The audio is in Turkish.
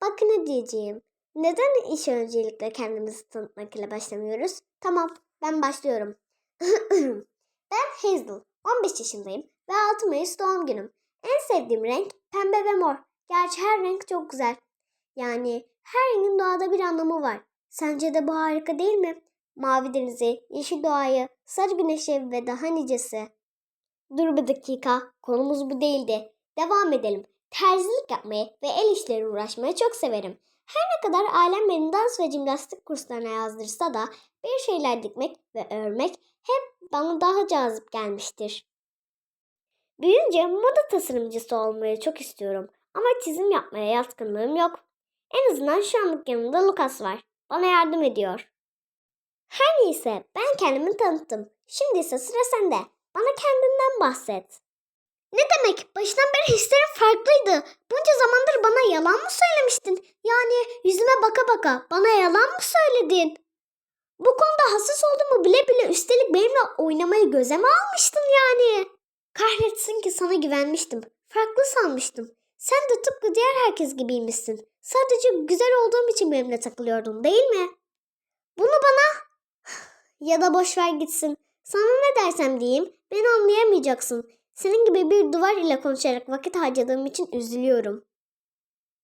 Bakın ne diyeceğim. Neden iş öncelikle kendimizi tanıtmak ile başlamıyoruz? Tamam, ben başlıyorum. ben Hazel, 15 yaşındayım ve 6 Mayıs doğum günüm. En sevdiğim renk pembe ve mor. Gerçi her renk çok güzel. Yani her rengin doğada bir anlamı var. Sence de bu harika değil mi? Mavi denizi, yeşil doğayı, sarı güneşi ve daha nicesi. Dur bir dakika, konumuz bu değildi. Devam edelim. Terzilik yapmayı ve el işleri uğraşmayı çok severim. Her ne kadar ailem beni dans ve jimnastik kurslarına yazdırsa da bir şeyler dikmek ve örmek hep bana daha cazip gelmiştir. Büyüyünce moda tasarımcısı olmayı çok istiyorum ama çizim yapmaya yatkınlığım yok. En azından şu anlık yanımda Lucas var. Bana yardım ediyor. Her neyse ben kendimi tanıttım. Şimdi ise sıra sende. Bana kendinden bahset. Ne demek? Baştan beri hislerim farklıydı. Bunca zamandır bana yalan mı söylemiştin? Yani yüzüme baka baka bana yalan mı söyledin? Bu konuda hassas olduğumu bile bile üstelik benimle oynamayı göze mi almıştın yani? Kahretsin ki sana güvenmiştim. Farklı sanmıştım. Sen de tıpkı diğer herkes gibiymişsin. Sadece güzel olduğum için benimle takılıyordun değil mi? Bunu bana ya da boş ver gitsin. Sana ne dersem diyeyim beni anlayamayacaksın. Senin gibi bir duvar ile konuşarak vakit harcadığım için üzülüyorum.